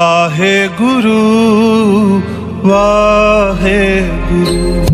ਵਾਹਿਗੁਰੂ ਵਾਹਿਗੁਰੂ।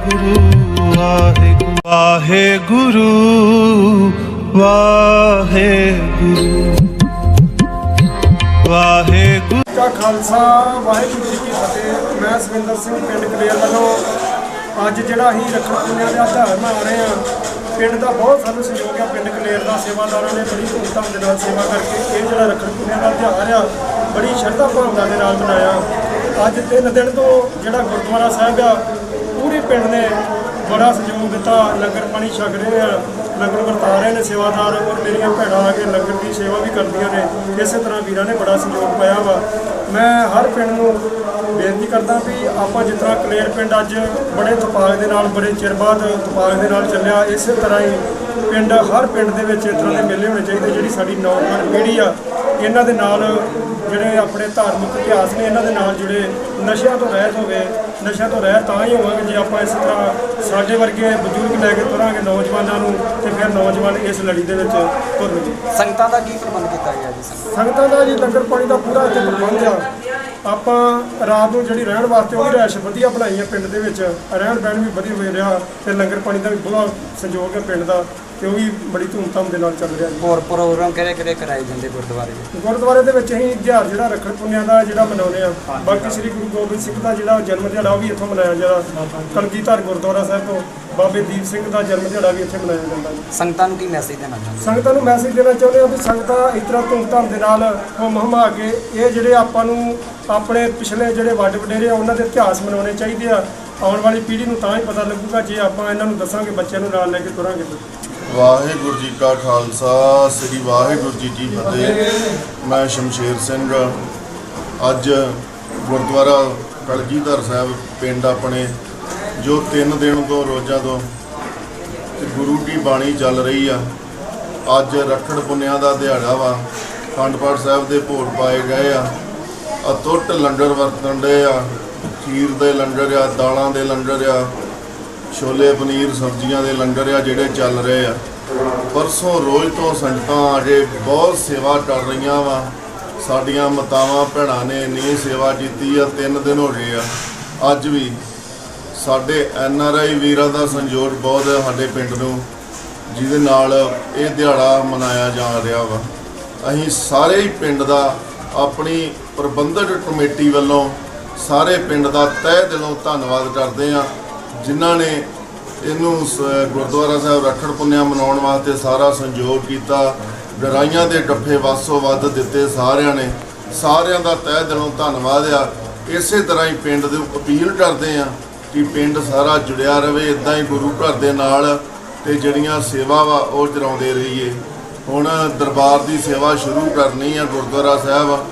ਵਾਹਿਗੁਰੂ ਵਾਹਿਗੁਰੂ। ਵਾਹਿਗੁਰੂ ਵਾਹਿਗੁਰੂ। ਕਾ ਖਾਲਸਾ, ਵਾਹਿਗੁਰੂ ਜੀ ਕੀ ਫਤਿਹ। ਮੈਂ ਸਵਿੰਦਰ ਸਿੰਘ, ਪਿੰਡ ਕਲੇਰ ਵੱਲੋਂ ਅੱਜ ਜਿਹੜਾ ਅਸੀਂ ਰੱਖਣ ਪੁੰਨਿਆ ਦਾ ਆਧਾਰ ਮਨਾ ਰਹੇ ਹਾਂ, ਪਿੰਡ ਦਾ ਬਹੁਤ ਸਾਨੂੰ ਸਹਿਯੋਗ ਆ ਪਿੰਡ ਕਲੇਰ ਦਾ ਸੇਵਾਦਾਰਾਂ ਨੇ ਬੜੀ ਧੂਮਧਾਮ ਦੇ ਨਾਲ ਸੇਵਾ ਕਰਕੇ ਇਹ ਜਿਹੜਾ ਰੱਖਣ ਪੁੰਨਿਆ ਦਾ ਤਿਉਹਾਰ ਆ, ਬੜੀ ਸ਼ਰਧਾ ਭਾਵਨਾ ਦੇ ਨਾਲ ਮਨਾਇਆ। ਅੱਜ ਤਿੰਨ ਦਿਨ ਤੋਂ ਜਿਹੜਾ ਗੁਰਦੁਆਰਾ ਸਾਹਿਬ ਆ ਪੂਰੇ ਪਿੰਡ ਨੇ ਬੜਾ ਸਹਿਯੋਗ ਦਿੱਤਾ। ਲੰਗਰ ਪਾਣੀ ਛਕ ਰਹੇ ਆ, ਲੰਗਰ ਵਰਤਾ ਰਹੇ ਨੇ ਸੇਵਾਦਾਰ ਔਰ ਮੇਰੀਆਂ ਭੈਣਾਂ ਆ ਕੇ ਲੰਗਰ ਦੀ ਸੇਵਾ ਵੀ ਕਰਦੀਆਂ ਨੇ। ਇਸੇ ਤਰ੍ਹਾਂ ਵੀਰਾਂ ਨੇ ਬੜਾ ਸਹਿਯੋਗ ਪਾਇਆ ਵਾ। ਮੈਂ ਹਰ ਪਿੰਡ ਨੂੰ ਬੇਨਤੀ ਕਰਦਾ ਵੀ ਆਪਾਂ ਜਿਸ ਤਰ੍ਹਾਂ ਕਲੇਰ ਪਿੰਡ ਅੱਜ ਬੜੇ ਤਪਾਗ ਦੇ ਨਾਲ, ਬੜੇ ਚਿਰ ਬਾਅਦ ਤਪਾਗ ਦੇ ਨਾਲ ਚੱਲਿਆ, ਇਸੇ ਤਰ੍ਹਾਂ ਹੀ ਪਿੰਡ, ਹਰ ਪਿੰਡ ਦੇ ਵਿੱਚ ਇਸ ਤਰ੍ਹਾਂ ਦੇ ਮੇਲੇ ਹੋਣੇ ਚਾਹੀਦੇ ਜਿਹੜੀ ਸਾਡੀ ਨੌਜਵਾਨ ਪੀੜ੍ਹੀ ਆ, ਇਹਨਾਂ ਦੇ ਨਾਲ ਜਿਹੜੇ ਆਪਣੇ ਧਾਰਮਿਕ ਇਤਿਹਾਸ ਨੇ ਇਹਨਾਂ ਦੇ ਨਾਲ ਜੁੜੇ ਨਸ਼ਿਆਂ ਤੋਂ ਰਹਿਤ ਹੋਵੇ ਨਸ਼ਿਆਂ ਤੋਂ ਰਹਿਤ ਤਾਂ ਹੀ ਹੋਵਾਂਗੇ ਜੇ ਆਪਾਂ ਇਸ ਤਰ੍ਹਾਂ ਸਾਡੇ ਵਰਗੇ ਬਜ਼ੁਰਗ ਲੈ ਕੇ ਤੁਰਾਂਗੇ ਨੌਜਵਾਨਾਂ ਨੂੰ ਤੇ ਫਿਰ ਨੌਜਵਾਨ ਇਸ ਲੜੀ ਦੇ ਵਿੱਚ ਤੁਰਨਗੇ। ਸੰਗਤਾਂ ਦਾ ਕੀ ਪ੍ਰਬੰਧ ਕੀਤਾ ਗਿਆ ਜੀ? ਸੰਗਤ ਦਾ ਜੀ ਲੰਗਰ ਪਾਣੀ ਦਾ ਪੂਰਾ ਇੱਥੇ ਪ੍ਰਬੰਧ ਆ। ਆਪਾਂ ਰਾਤ ਨੂੰ ਜਿਹੜੀ ਰਹਿਣ ਵਾਸਤੇ ਉਹ ਵੀ ਰਿਹਾਇਸ਼ ਵਧੀਆ ਬਣਾਈ ਹੈ ਪਿੰਡ ਦੇ ਵਿੱਚ। ਰਹਿਣ ਬਹਿਣ ਵੀ ਵਧੀਆ ਹੋ ਰਿਹਾ ਤੇ ਲੰਗਰ ਪਾਣੀ ਦਾ ਵੀ ਬਹੁਤ ਸੰਯੋਗ ਹੈ ਪਿੰਡ ਦਾ। ਤੇ ਉਹ ਵੀ ਬੜੀ ਧੂਮਧਾਮ ਦੇ ਨਾਲ ਚੱਲ ਰਿਹਾ ਜੀ। ਹੋਰ ਪ੍ਰੋਗਰਾਮ ਕਿਹੜੇ ਕਿਹੜੇ ਕਰਾਏ ਜਾਂਦੇ ਗੁਰਦੁਆਰੇ? ਵਿੱਚ ਗੁਰਦੁਆਰੇ ਦੇ ਵਿੱਚ ਅਸੀਂ ਦਿਹਾੜ ਜਿਹੜਾ ਰੱਖੜ ਪੁੰਨਿਆ ਦਾ ਜਿਹੜਾ ਮਨਾਉਂਦੇ ਆ ਬਾਕੀ ਸ੍ਰੀ ਗੁਰੂ ਗੋਬਿੰਦ ਸਿੰਘ ਦਾ ਜਿਹੜਾ ਜਨਮ ਦਿਹਾੜਾ ਉਹ ਵੀ ਇੱਥੋਂ ਮਨਾਇਆ ਜਾਂਦਾ। ਕਲਗੀਧਰ ਗੁਰਦੁਆਰਾ ਸਾਹਿਬ ਤੋਂ ਬਾਬੇ ਦੀਪ ਸਿੰਘ ਦਾ ਜਨਮ ਦਿਹਾੜਾ ਵੀ ਇੱਥੇ ਮਨਾਇਆ ਜਾਂਦਾ ਜੀ। ਸੰਗਤਾਂ ਨੂੰ ਕੀ ਮੈਸੇਜ ਦੇਣਾ ਚਾਹੁੰਦੇ ਸੰਗਤਾਂ ਨੂੰ ਮੈਸੇਜ ਦੇਣਾ ਚਾਹੁੰਦੇ ਆ ਵੀ ਸੰਗਤਾਂ ਇਸ ਤਰ੍ਹਾਂ ਧੂਮਧਾਮ ਦੇ ਨਾਲ ਹੁਮ ਹਮਾ ਕੇ ਇਹ ਜਿਹੜੇ ਆਪਾਂ ਨੂੰ ਆਪਣੇ ਪਿਛਲੇ ਜਿਹੜੇ ਵੱਡ ਵਡੇਰੇ ਆ ਉਹਨਾਂ ਦੇ ਇਤਿਹਾਸ ਮਨਾਉਣੇ ਚਾਹੀਦੇ ਆ। ਆਉਣ ਵਾਲੀ ਪੀੜ੍ਹੀ ਨੂੰ ਤਾਂ ਹੀ ਪਤਾ ਲੱਗੂਗਾ ਜੇ ਆਪਾਂ ਇਹਨਾਂ ਨੂੰ ਦੱਸਾਂਗੇ ਬੱਚਿਆਂ ਨੂੰ ਨਾਲ ਲੈ ਕੇ ਤੁਰਾਂਗੇ। ਵਾਹਿਗੁਰੂ ਜੀ ਕਾ ਖਾਲਸਾ, ਸ੍ਰੀ ਵਾਹਿਗੁਰੂ ਜੀ ਕੀ ਫਤਿਹ। ਮੈਂ ਸ਼ਮਸ਼ੇਰ ਸਿੰਘ। ਅੱਜ ਗੁਰਦੁਆਰਾ ਕਲਗੀਧਰ ਸਾਹਿਬ ਪਿੰਡ ਆਪਣੇ, ਜੋ ਤਿੰਨ ਦਿਨ ਤੋਂ, ਰੋਜ਼ਾਂ ਤੋਂ ਗੁਰੂ ਦੀ ਬਾਣੀ ਚੱਲ ਰਹੀ ਆ। ਅੱਜ ਰੱਖੜ ਪੁੰਨਿਆ ਦਾ ਦਿਹਾੜਾ ਵਾ। ਅਖੰਡ ਪਾਠ ਸਾਹਿਬ ਦੇ ਭੋਗ ਪਾਏ ਗਏ ਆ। ਅਤੁੱਟ ਲੰਗਰ ਵਰਤਣ ਦੇ ਆ। ਖੀਰ ਦੇ ਲੰਗਰ ਆ, ਦਾਲਾਂ ਦੇ ਲੰਗਰ ਆ। ਛੋਲੇ ਪਨੀਰ ਸਬਜ਼ੀਆਂ ਦੇ ਲੰਗਰ ਆ ਜਿਹੜੇ ਚੱਲ ਰਹੇ ਆ। ਪਰਸੋਂ ਰੋਜ਼ ਤੋਂ ਸੰਗਤਾਂ ਅਜੇ ਬਹੁਤ ਸੇਵਾ ਕਰ ਰਹੀਆਂ ਵਾ। ਸਾਡੀਆਂ ਮਾਤਾਵਾਂ, ਭੈਣਾਂ ਨੇ ਇੰਨੀ ਸੇਵਾ ਕੀਤੀ ਆ, ਤਿੰਨ ਦਿਨ ਹੋ ਗਏ ਆ। ਅੱਜ ਵੀ ਸਾਡੇ ਐਨ ਆਰ ਆਈ ਵੀਰਾਂ ਦਾ ਸੰਯੋਗ ਬਹੁਤ ਹੈ ਸਾਡੇ ਪਿੰਡ ਨੂੰ, ਜਿਹਦੇ ਨਾਲ ਇਹ ਦਿਹਾੜਾ ਮਨਾਇਆ ਜਾ ਰਿਹਾ ਵਾ। ਅਸੀਂ ਸਾਰੇ ਹੀ ਪਿੰਡ ਦਾ ਆਪਣੀ ਪ੍ਰਬੰਧਕ ਕਮੇਟੀ ਵੱਲੋਂ ਸਾਰੇ ਪਿੰਡ ਦਾ ਤਹਿ ਦਿਲੋਂ ਧੰਨਵਾਦ ਕਰਦੇ ਹਾਂ ਜਿਨ੍ਹਾਂ ਨੇ ਇਹਨੂੰ ਸ- ਗੁਰਦੁਆਰਾ ਸਾਹਿਬ ਰੱਖੜ ਪੁੰਨਿਆ ਮਨਾਉਣ ਵਾਸਤੇ ਸਾਰਾ ਸੰਯੋਗ ਕੀਤਾ, ਗਰਾਈਆਂ ਦੇ ਡੱਫੇ ਵਾਸੋ ਵੱਧ ਦਿੱਤੇ ਸਾਰਿਆਂ ਨੇ। ਸਾਰਿਆਂ ਦਾ ਤਹਿ ਦਿਲੋਂ ਧੰਨਵਾਦ ਆ। ਇਸੇ ਤਰ੍ਹਾਂ ਹੀ ਪਿੰਡ ਦੇ ਅਪੀਲ ਕਰਦੇ ਆ ਕਿ ਪਿੰਡ ਸਾਰਾ ਜੁੜਿਆ ਰਵੇ ਇਦਾਂ ਹੀ ਗੁਰੂ ਘਰ ਦੇ ਨਾਲ ਤੇ ਜਿਹੜੀਆਂ ਸੇਵਾ ਵਾ ਉਹ ਚਲਾਉਂਦੇ ਰਹੀਏ। ਹੁਣ ਦਰਬਾਰ ਦੀ ਸੇਵਾ ਸ਼ੁਰੂ ਕਰਨੀ ਆ ਗੁਰਦੁਆਰਾ ਸਾਹਿਬ,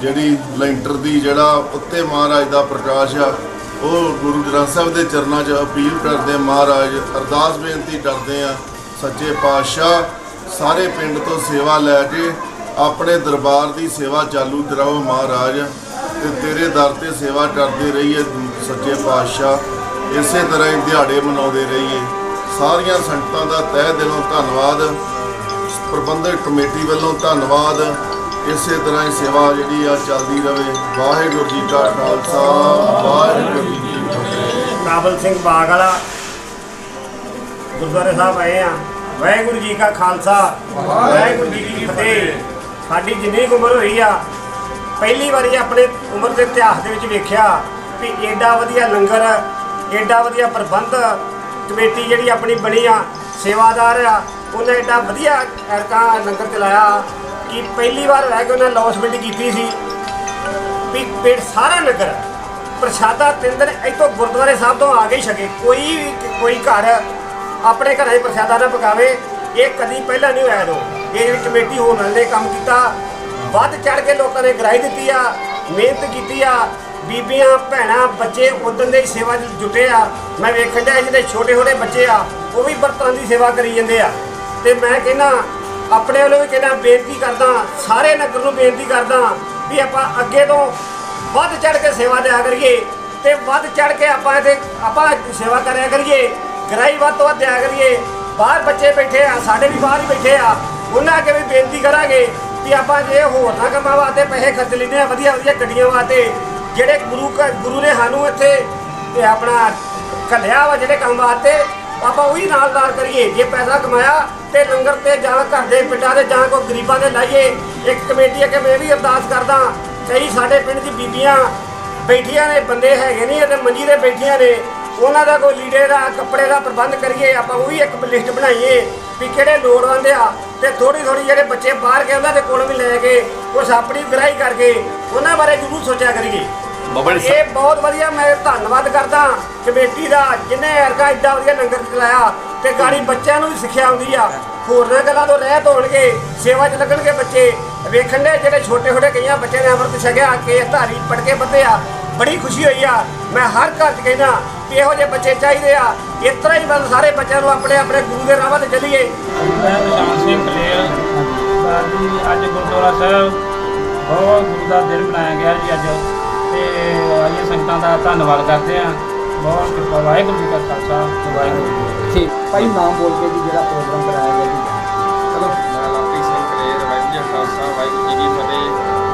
ਜਿਹੜੀ ਲੈਂਟਰ ਦੀ ਜਿਹੜਾ ਉੱਤੇ ਮਹਾਰਾਜ ਦਾ ਪ੍ਰਕਾਸ਼ ਆ ਉਹ ਗੁਰੂ ਗ੍ਰੰਥ ਸਾਹਿਬ ਦੇ ਚਰਨਾਂ 'ਚ ਅਪੀਲ ਕਰਦੇ ਆ ਮਹਾਰਾਜ, ਅਰਦਾਸ ਬੇਨਤੀ ਕਰਦੇ ਆ ਸੱਚੇ ਪਾਤਸ਼ਾਹ, ਸਾਰੇ ਪਿੰਡ ਤੋਂ ਸੇਵਾ ਲੈ ਕੇ ਆਪਣੇ ਦਰਬਾਰ ਦੀ ਸੇਵਾ ਚਾਲੂ ਕਰਾਓ ਮਹਾਰਾਜ ਤੇ ਤੇਰੇ ਦਰ ਤੇ ਸੇਵਾ ਕਰਦੇ ਰਹੀਏ ਸੱਚੇ ਪਾਤਸ਼ਾਹ। ਇਸੇ ਤਰ੍ਹਾਂ ਹੀ ਦਿਹਾੜੇ ਮਨਾਉਂਦੇ ਰਹੀਏ। ਸਾਰੀਆਂ ਸੰਗਤਾਂ ਦਾ ਤਹਿ ਦਿਲੋਂ ਧੰਨਵਾਦ। ਪ੍ਰਬੰਧਕ ਕਮੇਟੀ ਵੱਲੋਂ ਧੰਨਵਾਦ। ਇਸੇ ਤਰ੍ਹਾਂ ਹੀ ਸੇਵਾ ਜਿਹੜੀ ਆ ਚੱਲਦੀ ਰਵੇ। ਵਾਹਿਗੁਰੂ ਜੀ ਕਾ ਖਾਲਸਾ, ਵਾਹਿਗੁਰੂ ਜੀ ਕੀ ਫਤਿਹ। ਕਾਬਲ ਸਿੰਘ ਬਾਗ ਵਾਲਾ ਗੁਰਦੁਆਰੇ ਸਾਹਿਬ ਆਏ ਆ। ਵਾਹਿਗੁਰੂ ਜੀ ਕਾ ਖਾਲਸਾ, ਵਾਹਿਗੁਰੂ ਜੀ ਕੀ ਫਤਿਹ। ਸਾਡੀ ਜਿੰਨੀ ਕੁ ਉਮਰ ਹੋਈ ਆ, ਪਹਿਲੀ ਵਾਰੀ ਆਪਣੇ ਉਮਰ ਦੇ ਇਤਿਹਾਸ ਦੇ ਵਿੱਚ ਵੇਖਿਆ ਵੀ ਏਡਾ ਵਧੀਆ ਲੰਗਰ, ਏਡਾ ਵਧੀਆ ਪ੍ਰਬੰਧ, ਕਮੇਟੀ ਜਿਹੜੀ ਆਪਣੀ ਬਣੀ ਆ, ਸੇਵਾਦਾਰ ਆ ਉਹਨੇ ਐਡਾ ਵਧੀਆ ਐਰਕਾ ਲੰਗਰ ਚਲਾਇਆ ਕਿ ਪਹਿਲੀ ਵਾਰ ਰਹਿ ਕੇ ਉਹਨੇ ਲੌਸਮੈਂਟ ਕੀਤੀ ਸੀ। ਵੀ ਪੇਟ ਸਾਰਾ ਨਗਰ, ਪ੍ਰਸ਼ਾਦਾ ਤਿੰਨ ਦਿਨ ਇੱਥੋਂ ਗੁਰਦੁਆਰੇ ਸਾਹਿਬ ਤੋਂ ਆ ਕੇ ਹੀ ਛਕੇ। ਕੋਈ ਵੀ ਕੋਈ ਘਰ ਆਪਣੇ ਘਰਾਂ 'ਚ ਪ੍ਰਸ਼ਾਦਾ ਨਾ ਪਕਾਵੇ, ਇਹ ਕਦੀ ਪਹਿਲਾਂ ਨਹੀਂ ਹੋਇਆ ਦੋ ਇਹ ਜਿਹੜੀ ਕਮੇਟੀ ਹੋਣ ਵਾਲੇ ਨੇ ਕੰਮ ਕੀਤਾ, ਵੱਧ ਚੜ ਕੇ ਲੋਕਾਂ ਨੇ ਗਰਾਈ ਦਿੱਤੀ ਆ, ਮਿਹਨਤ ਕੀਤੀ ਆ, ਬੀਬੀਆਂ, ਭੈਣਾਂ, ਬੱਚੇ ਉਦੋਂ ਦੇ ਸੇਵਾ 'ਚ ਜੁਟੇ ਆ। ਮੈਂ ਵੇਖਣ ਡਿਆ ਜਿਹੜੇ ਛੋਟੇ ਛੋਟੇ ਬੱਚੇ ਆ, ਉਹ ਵੀ ਬਰਤਨਾਂ ਦੀ ਸੇਵਾ ਕਰੀ ਜਾਂਦੇ ਆ। ਤੇ ਮੈਂ ਕਹਿੰਦਾ, ਆਪਣੇ ਵੱਲੋਂ ਵੀ ਕਹਿੰਦਾ ਬੇਨਤੀ ਕਰਦਾ, ਸਾਰੇ ਨਗਰ ਨੂੰ ਬੇਨਤੀ ਕਰਦਾ ਵੀ ਆਪਾਂ ਅੱਗੇ ਤੋਂ ਵੱਧ ਚੜ ਕੇ ਸੇਵਾ ਦਿਆ ਕਰੀਏ ਤੇ ਵੱਧ ਚੜ ਕੇ ਆਪਾਂ ਇਹਦੇ ਆਪਾਂ ਸੇਵਾ ਕਰਿਆ ਕਰੀਏ ਗਰਾਈ ਵੱਧ ਤੋਂ ਵੱਧ ਦਿਆ ਕਰੀਏ। ਬਾਹਰ ਬੱਚੇ ਬੈਠੇ ਆ, ਸਾਡੇ ਵੀ ਬਾਹਰ ਹੀ ਬੈਠੇ ਆ, ਉਹਨਾਂ ਅੱਗੇ ਵੀ ਬੇਨਤੀ ਕਰਾਂਗੇ ਵੀ ਆਪਾਂ ਜੇ ਹੋਰ ਨਾ ਕੰਮਾਂ ਵਾਸਤੇ ਪੈਸੇ ਖਰਚ ਲੈਂਦੇ ਆ, ਵਧੀਆ ਵਧੀਆ ਗੱਡੀਆਂ ਵਾਸਤੇ, ਜਿਹੜੇ ਗੁਰੂ ਘਰ ਗੁਰੂ ਨੇ ਸਾਨੂੰ ਇੱਥੇ ਤੇ ਆਪਣਾ ਘੱਲਿਆ ਵਾ ਜਿਹੜੇ ਕੰਮ ਵਾਸਤੇ ਆਪਾਂ ਉਹੀ ਨਾਲ ਨਾਲ ਕਰੀਏ, ਜੇ ਪੈਸਾ ਕਮਾਇਆ ਤੇ ਲੰਗਰ ਤੇ ਜਾਂ ਘਰ ਦੇ ਪਿੰਡਾਂ ਦੇ ਜਾਂ ਕੋਈ ਗਰੀਬਾਂ ਦੇ ਲਾਈਏ, ਇੱਕ ਕਮੇਟੀ ਅੱਗੇ ਮੈਂ ਵੀ ਅਰਦਾਸ ਕਰਦਾ, ਕਈ ਸਾਡੇ ਪਿੰਡ ਦੀ ਬੀਬੀਆਂ ਬੈਠੀਆਂ ਨੇ, ਬੰਦੇ ਹੈਗੇ ਨਹੀਂ ਤੇ ਮੰਜੀ ਦੇ ਬੈਠੀਆਂ ਨੇ, ਉਹਨਾਂ ਦਾ ਕੋਈ ਲੀੜੇ ਦਾ, ਕੱਪੜੇ ਦਾ ਪ੍ਰਬੰਧ ਕਰੀਏ, ਆਪਾਂ ਉਹ ਵੀ ਇੱਕ ਲਿਸਟ ਬਣਾਈਏ ਵੀ ਕਿਹੜੇ ਲੋੜਵੰਦ ਆ, ਤੇ ਥੋੜੀ ਥੋੜੀ ਜਿਹੜੇ ਬੱਚੇ ਬਾਹਰ ਗਏ, ਉਹਨਾਂ ਦੇ ਕੋਲ ਵੀ ਲੈ ਕੇ, ਕੁਛ ਆਪਣੀ ਗ੍ਰਾਈ ਕਰਕੇ, ਉਹਨਾਂ ਬਾਰੇ ਜ਼ਰੂਰ ਸੋਚਿਆ ਕਰੀਏ। ਇਹ ਬਹੁਤ ਵਧੀਆ ਮੈਂ ਧੰਨਵਾਦ ਕਰਦਾ ਕਮੇਟੀ ਦਾ ਜਿਨੇ ਅਰਗਾ ਏਡਾ ਵਧੀਆ ਲੰਗਰ ਚਲਾਇਆ ਤੇ ਗਾੜੀ ਬੱਚਿਆਂ ਨੂੰ ਵੀ ਸਿੱਖਿਆ ਆਉਂਦੀ ਆ। ਹੋਰਨਾਂ ਗੱਲਾਂ ਤੋਂ ਰਹਿਤ ਹੋਣਗੇ ਸੇਵਾ 'ਚ ਲੱਗਣਗੇ ਬੱਚੇ। ਵੇਖਣ ਦੇ ਜਿਹੜੇ ਛੋਟੇ ਛੋਟੇ ਕਈਆਂ ਬੱਚੇ ਨੇ ਅੰਮ੍ਰਿਤ ਛਕਿਆ ਕੇ ਧਾਰੀ ਪੜ ਕੇ ਬੱਤੇ ਆ। ਬੜੀ ਖੁਸ਼ੀ ਹੋਈ ਆ। ਮੈਂ ਹਰ ਘਰ 'ਚ ਕਹਿੰਦਾ ਵੀ ਇਹੋ ਜਿਹੇ ਬੱਚੇ ਚਾਹੀਦੇ ਆ। ਇਸ ਤਰ੍ਹਾਂ ਹੀ ਬਸ ਸਾਰੇ ਬੱਚਿਆਂ ਨੂੰ ਆਪਣੇ ਆਪਣੇ ਗੁਰੂ ਦੇ ਰਾਹਾਂ ਤੇ ਚੱਲੀਏ। ਮੈਂ ਨਿਸ਼ਾਨ ਸਿੰਘ ਕਲੇਰ ਸਾਡੀ ਅੱਜ ਗੁਰਦੁਆਰਾ ਸਾਹਿਬ ਬਹੁਤ ਗੁਰੂ ਦਾ ਦਿਨ ਬਣਾਇਆ ਗਿਆ ਜੀ ਅੱਜ। ਤੇ ਆਈਏ ਸੰਗਤਾਂ ਦਾ ਧੰਨਵਾਦ ਕਰਦੇ ਆ ਬਹੁਤ ਕਿਰਪਾ ਵਾਹਿਗੁਰੂ ਜੀ ਕਾ ਖਾਲਸਾ ਵਾਹਿਗੁਰੂ ਜੀ ਕੀ ਫਤਿਹ। ਠੀਕ। ਭਾਈ ਨਾਮ ਬੋਲ ਕੇ ਜੀ ਜਿਹੜਾ ਪ੍ਰੋਗਰਾਮ ਕਰਾਇਆ ਗਿਆ ਜੀ। ਚਲੋ ਮੈਂ ਲਵਪ੍ਰੀਤ ਸਿੰਘ ਕਲੇਰ ਵਾਹਿਗੁਰੂ ਜੀ ਕਾ ਖਾਲਸਾ ਵਾਹਿਗੁਰੂ ਜੀ ਕੀ ਫਤਿਹ।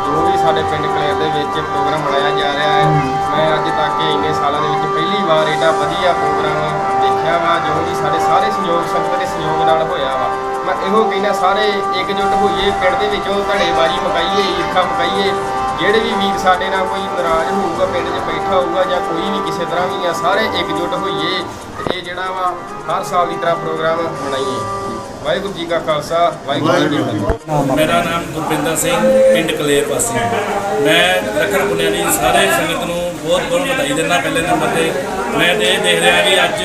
ਜੋ ਵੀ ਸਾਡੇ ਪਿੰਡ ਕਲੇਰ ਦੇ ਵਿੱਚ ਪ੍ਰੋਗਰਾਮ ਮਨਾਇਆ ਜਾ ਰਿਹਾ ਹੈ ਮੈਂ ਅੱਜ ਤੱਕ ਇੰਨੇ ਸਾਲਾਂ ਦੇ ਵਿੱਚ ਪਹਿਲੀ ਵਾਰ ਏਡਾ ਵਧੀਆ ਪ੍ਰੋਗਰਾਮ ਦੇਖਿਆ ਵਾ ਜੋ ਵੀ ਸਾਡੇ ਸਾਰੇ ਸਹਿਯੋਗ ਸੰਗਤ ਦੇ ਸਹਿਯੋਗ ਨਾਲ ਹੋਇਆ ਵਾ। ਮੈਂ ਇਹੋ ਕਹਿੰਦਾ ਸਾਰੇ ਇਕਜੁੱਟ ਹੋਈਏ ਪਿੰਡ ਦੇ ਵਿੱਚੋਂ ਧੜੇਬਾਜ਼ੀ ਮਕਾਈਏ ਈਰਖਾ ਮਕਾਈਏ ਜਿਹੜੇ ਵੀ ਵੀਰ ਸਾਡੇ ਨਾਲ ਕੋਈ ਨਾਰਾਜ਼ ਹੋਊਗਾ ਪਿੰਡ 'ਚ ਬੈਠਾ ਹੋਊਗਾ ਜਾਂ ਕੋਈ ਵੀ ਕਿਸੇ ਤਰ੍ਹਾਂ ਵੀ ਆ ਸਾਰੇ ਇਕਜੁੱਟ ਹੋਈਏ ਤੇ ਇਹ ਜਿਹੜਾ ਵਾ ਹਰ ਸਾਲ ਦੀ ਤਰ੍ਹਾਂ ਪ੍ਰੋਗਰਾਮ ਮਨਾਈਏ। ਵਾਹਿਗੁਰੂ ਜੀ ਕਾ ਖਾਲਸਾ ਵਾਹਿਗੁਰੂ ਜੀ ਕੀ ਫਤਿਹ। ਮੇਰਾ ਨਾਮ ਗੁਰਪਿੰਦਰ ਸਿੰਘ ਪਿੰਡ ਕਲੇਰ ਵਾਸੀ। ਮੈਂ ਪੁੰਨਿਆ ਦੀ ਸਾਰੇ ਸੰਗਤ ਨੂੰ ਬਹੁਤ ਬਹੁਤ ਵਧਾਈ ਦਿੰਦਾ ਪਹਿਲੇ ਨੰਬਰ ਤੇ। ਮੈਂ ਤੇ ਇਹ ਦੇਖ ਰਿਹਾ ਕਿ ਅੱਜ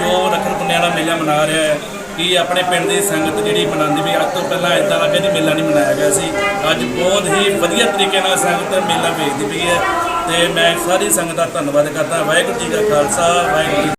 ਜੋ ਪੁੰਨਿਆ ਦਾ ਮੇਲਾ ਮਨਾ ਰਿਹਾ ਹੈ ਕਿ ਆਪਣੇ ਪਿੰਡ ਦੀ ਸੰਗਤ ਜਿਹੜੀ ਮਨਾਉਂਦੀ ਵੀ ਅੱਜ ਤੋਂ ਪਹਿਲਾਂ ਇਦਾਂ ਦਾ ਕਦੇ ਮੇਲਾ ਨਹੀਂ ਮਨਾਇਆ ਗਿਆ ਸੀ। ਅੱਜ ਬਹੁਤ ਹੀ ਵਧੀਆ ਤਰੀਕੇ ਨਾਲ ਸੰਗਤ ਮੇਲਾ ਵੇਖਦੀ ਪਈ ਹੈ ਤੇ ਮੈਂ ਸਾਰੀ ਸੰਗਤ ਦਾ ਧੰਨਵਾਦ ਕਰਦਾ। ਵਾਹਿਗੁਰੂ ਜੀ ਕਾ ਖਾਲਸਾ, ਵਾਹਿਗੁਰੂ ਜੀ